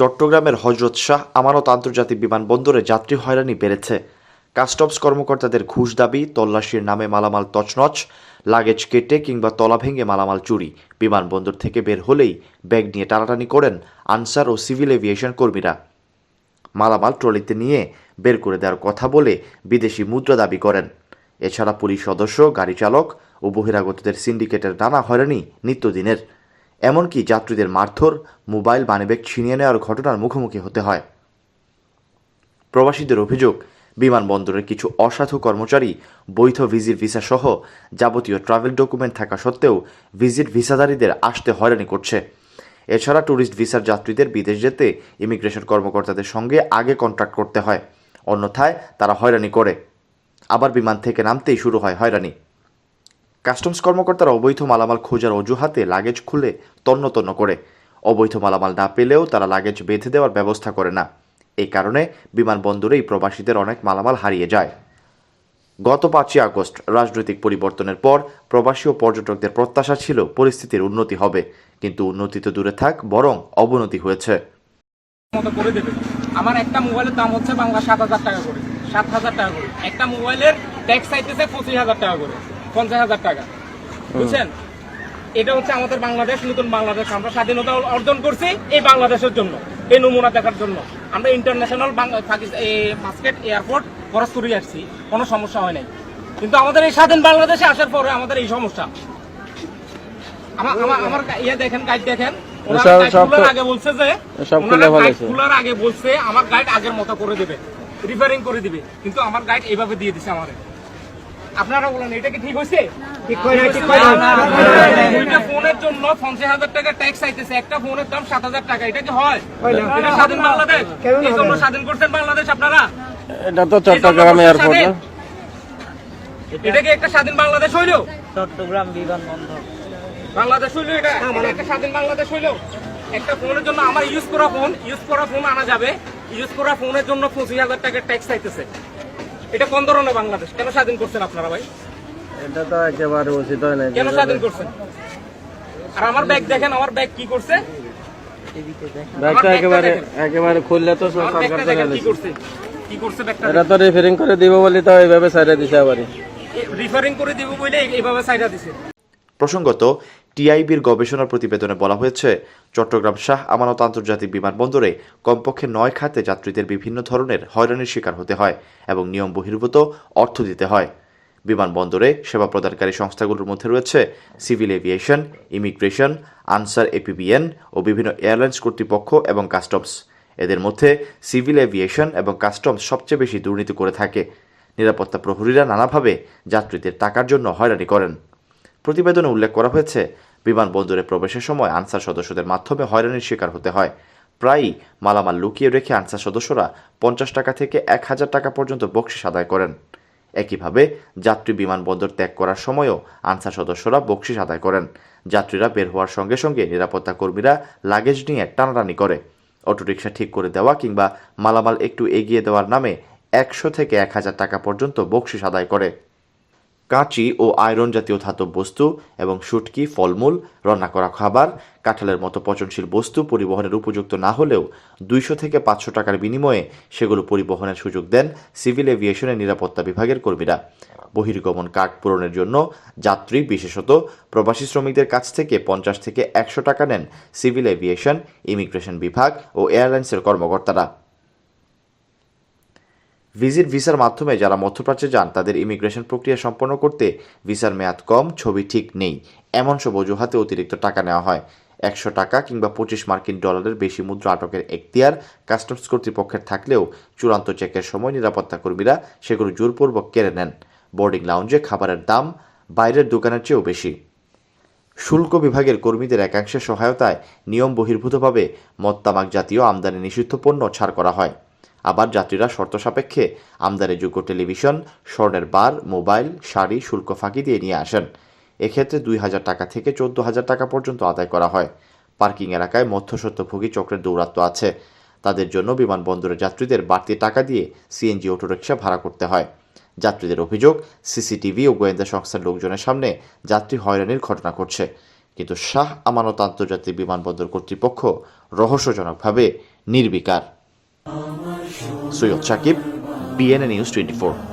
চট্টগ্রামের হজরত শাহ আমানত আন্তর্জাতিক বিমানবন্দরে যাত্রী হয়রানি বেড়েছে। কাস্টমস কর্মকর্তাদের ঘুষ দাবি, তল্লাশির নামে মালামাল তছনছ, লাগেজ কেটে কিংবা তলা ভেঙে মালামাল চুরি। বিমানবন্দর থেকে বের হলেই ব্যাগ নিয়ে টানাটানি করেন আনসার ও সিভিল এভিয়েশন কর্মীরা। মালামাল ট্রলিতে নিয়ে বের করে দেওয়ার কথা বলে বিদেশি মুদ্রা দাবি করেন। এছাড়া পুলিশ সদস্য, গাড়ি চালক ও বহিরাগতদের সিন্ডিকেটের নানা হয়রানি নিত্যদিনের। এমনকি যাত্রীদের মারধর, মোবাইল মানিব্যাগ ছিনিয়ে নেওয়ার ঘটনার মুখোমুখি হতে হয়। প্রবাসীদের অভিযোগ, বিমানবন্দরের কিছু অসাধু কর্মচারী, বৈধ ভিজিট ভিসা সহ যাবতীয় ট্রাভেল ডকুমেন্ট থাকা সত্ত্বেও ভিজিট ভিসাধারীদের আসতে হয়রানি করছে। এছাড়া ট্যুরিস্ট ভিসার যাত্রীদের বিদেশ যেতে ইমিগ্রেশন কর্মকর্তাদের সঙ্গে আগে কন্ট্রাক্ট করতে হয়। অন্যথায় তারা হয়রানি করে। আবার বিমান থেকে নামতেই শুরু হয় হয়রানি। কাস্টমস কর্মকর্তারা অবৈধ মালামাল খোঁজার অজুহাতে লাগেজ খুলে তন্ন তন্ন করে। অবৈধ মালামাল না পেলেও তারা লাগেজ বেঁধে দেওয়ার ব্যবস্থা করে না। এই কারণে বিমানবন্দরেই প্রবাসীদের অনেক মালামাল হারিয়ে যায়। গত পাঁচই আগস্ট রাজনৈতিক পরিবর্তনের পর প্রবাসী ও পর্যটকদের প্রত্যাশা ছিল পরিস্থিতির উন্নতি হবে, কিন্তু উন্নতি তো দূরে থাক, বরং অবনতি হয়েছে। আমার একটা মোবাইলের দাম হচ্ছে বাংলা সাত হাজার টাকা করে, সাত হাজার টাকা করে। একটা মোবাইলের ট্যাক্স চাইতেছে পঁচিশ হাজার টাকা করে। পঞ্চাশ হাজার টাকা। বুঝছেন? এটা হচ্ছে আমাদের বাংলাদেশ নতুন বাংলাদেশ। আমরা স্বাধীনতা অর্জন করছি এই বাংলাদেশের জন্য এই নমুনা দেখার জন্য। আমরা ইন্টারন্যাশনাল মাস্কেট এয়ারপোর্ট খরচ করে আসছি। কোনো সমস্যা হয় নাই। কিন্তু আমাদের এই স্বাধীন বাংলাদেশে আসার পরে আমাদের এই সমস্যা। আমার ইয়ে দেখেন গাইড দেখেন। আগে বলছে যে। খোলার আগে বলছে আমার গাইড আগের মতো করে দেবে। রিপেয়ারিং করে দিবে। কিন্তু আমার গাইড এইভাবে দিয়ে দিছে আমারে। আপনারা বলেন এটা কি ঠিক হয়েছে? ঠিক হয় না ঠিক হয় না দুইটা ফোনের জন্য পঞ্চাশ হাজার টাকা ট্যাক্স আইতেছে একটা ফোনের দাম সাত হাজার টাকা এটা কি হয়? এটা স্বাধীন বাংলাদেশ? এই জন্য স্বাধীন করছেন বাংলাদেশ আপনারা? এটা তো চট্টগ্রাম এয়ারপোর্ট না? এটা কি একটা স্বাধীন বাংলাদেশ হইল? চট্টগ্রাম বিমানবন্দর বাংলাদেশ হইল এটা? এটা একটা স্বাধীন বাংলাদেশ হইল? একটা ফোনের জন্য আমার ইউজ করা ফোন ইউজ করা ফোন আনা যাবে। ইউজ করা ফোনের জন্য পঁচিশ হাজার টাকার ট্যাক্স চাইতেছে। এটা কোন ধরনের বাংলাদেশ? কেন স্বাধীন করছেন আপনারা ভাই? এটা তো একেবারে উচিত হয় না কেন স্বাধীন করছেন? আর আমার ব্যাগ দেখেন আমার ব্যাগ কি করছে? ব্যাগটা ব্যাগটা একেবারে একেবারে খুললে তো সরকার ব্যাগটা থেকে দেখেন কি করছে? কি করছে ব্যাগটা এটা তো রিফারিং করে দিব বলে তো এইভাবে সাইডে দিছে রিফারিং করে দিব বলে এইভাবে সাইডা দিছে। প্রসঙ্গত টিআইবির গবেষণা প্রতিবেদনে বলা হয়েছে, চট্টগ্রাম শাহ আমানত আন্তর্জাতিক বিমানবন্দরে কমপক্ষে নয় খাতে যাত্রীদের বিভিন্ন ধরনের হয়রানির শিকার হতে হয় এবং নিয়ম বহির্ভূত অর্থ দিতে হয়। বিমানবন্দরে সেবা প্রদানকারী সংস্থাগুলোর মধ্যে রয়েছে civil aviation, immigration, Ansar APBN ও বিভিন্ন এয়ারলাইন্স কর্তৃপক্ষ এবং কাস্টমস। এদের মধ্যে সিভিল এভিয়েশন এবং কাস্টমস সবচেয়ে বেশি দুর্নীতি করে থাকে। নিরাপত্তা প্রহরীরা নানাভাবে যাত্রীদের টাকার জন্য হয়রানি করেন। প্রতিবেদনে উল্লেখ করা হয়েছে বিমানবন্দরে প্রবেশের সময় আনসার সদস্যদের মাধ্যমে হয়রানির শিকার হতে হয়। প্রায়ই মালামাল লুকিয়ে রেখে আনসার সদস্যরা পঞ্চাশ টাকা থেকে এক হাজার টাকা পর্যন্ত বকশিস আদায় করেন। একইভাবে যাত্রী বিমানবন্দর ত্যাগ করার সময়ও আনসার সদস্যরা বকশিস আদায় করেন। যাত্রীরা বের হওয়ার সঙ্গে সঙ্গে নিরাপত্তা কর্মীরা লাগেজ নিয়ে টানাটানি করে। অটোরিকশা ঠিক করে দেওয়া কিংবা মালামাল একটু এগিয়ে দেওয়ার নামে একশো থেকে এক হাজার টাকা পর্যন্ত বকশিস আদায় করে। কাঁচি ও আয়রন জাতীয় ধাতব বস্তু এবং শুটকি, ফলমূল, রান্না করা খাবার, কাঁঠালের মতো পচনশীল বস্তু পরিবহনের উপযুক্ত না হলেও দুইশো থেকে পাঁচশো টাকার বিনিময়ে সেগুলো পরিবহনের সুযোগ দেন সিভিল এভিয়েশনের নিরাপত্তা বিভাগের কর্মীরা। বহির্গমন কার্ড পূরণের জন্য যাত্রী, বিশেষত প্রবাসী শ্রমিকদের কাছ থেকে পঞ্চাশ থেকে একশো টাকা নেন সিভিল এভিয়েশন, ইমিগ্রেশন বিভাগ ও এয়ারলাইন্সের কর্মকর্তারা। ভিজিট ভিসার মাধ্যমে যারা মধ্যপ্রাচ্যে যান, তাদের ইমিগ্রেশন প্রক্রিয়া সম্পন্ন করতে ভিসার মেয়াদ কম, ছবি ঠিক নেই। এমন সব অজুহাতে অতিরিক্ত টাকা নেওয়া হয়। একশো টাকা কিংবা পঁচিশ মার্কিন ডলারের বেশি মুদ্রা আটকের এখতিয়ার কাস্টমস কর্তৃপক্ষের থাকলেও চূড়ান্ত চেকের সময় নিরাপত্তা কর্মীরা সেগুলো জোরপূর্বক কেড়ে নেন। বোর্ডিং লাউঞ্জে খাবারের দাম বাইরের দোকানের চেয়েও বেশি। শুল্ক বিভাগের কর্মীদের একাংশের সহায়তায় নিয়ম বহির্ভূতভাবে মদ তামাক জাতীয় আমদানি নিষিদ্ধ পণ্য ছাড় করা হয়। আবার যাত্রীরা শর্ত সাপেক্ষে আমদানিযোগ্য টেলিভিশন, স্বর্ণের বার, মোবাইল, শাড়ি, শুল্ক ফাঁকি দিয়ে নিয়ে আসেন। এক্ষেত্রে দুই হাজার টাকা থেকে চোদ্দ হাজার টাকা পর্যন্ত আদায় করা হয়। পার্কিং এলাকায় মধ্যসত্যভোগী চক্রের দৌরাত্ম আছে। তাদের জন্য বিমানবন্দরের যাত্রীদের বাড়তি টাকা দিয়ে সিএনজি অটোরিকশা ভাড়া করতে হয়। যাত্রীদের অভিযোগ, সিসিটিভি ও গোয়েন্দা সংস্থার লোকজনের সামনে যাত্রী হয়রানির ঘটনা ঘটছে। কিন্তু শাহ আমানত আন্তর্জাতিক বিমানবন্দর কর্তৃপক্ষ রহস্যজনকভাবে নির্বিকার। So you check it, BN News 24.